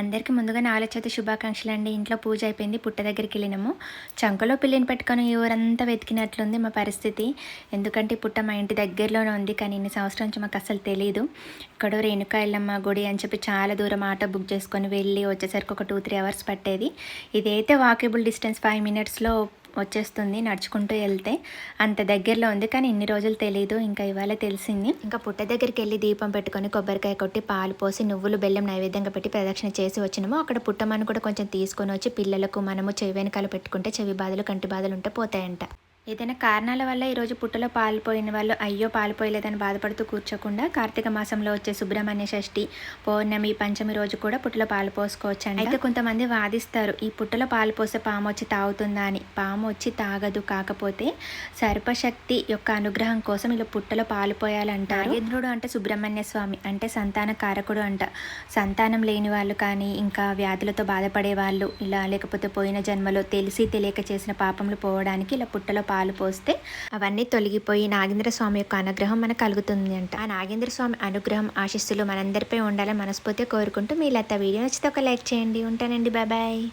అందరికీ ముందుగా నాలుగు చేతి శుభాకాంక్షలు అండి ఇంట్లో పూజ అయిపోయింది పుట్ట దగ్గరికి వెళ్ళినాము. చంకలో పిల్లిని పెట్టుకొని ఎవరంతా వెతికినట్లుంది మా పరిస్థితి. ఎందుకంటే పుట్ట మా ఇంటి దగ్గరలోనే ఉంది కానీ ఇన్ని సంవత్సరం నుంచి మాకు అసలు తెలియదు ఇక్కడ రేణుకా ఎల్లమ్మ గుడి అని చెప్పి చాలా దూరం ఆటో బుక్ చేసుకొని వెళ్ళి వచ్చేసరికి ఒక టూ త్రీ అవర్స్ పట్టేది. ఇదైతే వాకేబుల్ డిస్టెన్స్ ఫైవ్ మినిట్స్లో వచ్చేస్తుంది నడుచుకుంటూ వెళ్తే. అంత దగ్గరలో ఉంది కానీ ఇన్ని రోజులు తెలియదు ఇంకా ఇవాళ తెలిసింది. ఇంకా పుట్ట దగ్గరికి వెళ్ళి దీపం పెట్టుకొని కొబ్బరికాయ కొట్టి పాలు పోసి నువ్వులు బెల్లం నైవేద్యంగా పెట్టి ప్రదక్షిణ చేసి వచ్చినాము. అక్కడ పుట్టమని కూడా కొంచెం తీసుకొని వచ్చి పిల్లలకు మనము చెవి వెనకాల పెట్టుకుంటే చెవి బాధలు కంటి బాధలు ఉంటే పోతాయంట. ఏదైనా కారణాల వల్ల ఈరోజు పుట్టలో పాలు పోయిన వాళ్ళు అయ్యో పాలు పోయలేదని బాధపడుతూ కూర్చోకుండా కార్తీక మాసంలో వచ్చే సుబ్రహ్మణ్య షష్ఠి పౌర్ణమి పంచమి రోజు కూడా పుట్టలో పాలు పోసుకోవచ్చు అయితే కొంతమంది వాదిస్తారు ఈ పుట్టలో పాలు పోసే పాము వచ్చి తాగుతుందా అని. పాము వచ్చి తాగదు కాకపోతే సర్పశక్తి యొక్క అనుగ్రహం కోసం ఇలా పుట్టలో పాలు పోయాలంటారు నాగేంద్రుడు అంటే సుబ్రహ్మణ్య స్వామి అంటే సంతాన కారకుడు అంట. సంతానం లేని వాళ్ళు కానీ ఇంకా వ్యాధులతో బాధపడే వాళ్ళు ఇలా లేకపోతే పోయిన జన్మలో తెలిసి తెలియక చేసిన పాపములు పోవడానికి ఇలా పుట్టలో పాలు పోస్తే అవన్నీ తొలగిపోయి నాగేంద్ర స్వామి యొక్క అనుగ్రహం మనకు కలుగుతుంది అంట. ఆ నాగేంద్ర స్వామి అనుగ్రహం ఆశిస్సులు మనందరిపై ఉండాలని మనస్ఫూర్తిగా కోరుకుంటూ మీ లత వీడియో నచ్చితే ఒక లైక్ చేయండి. ఉంటానండి. Bye bye.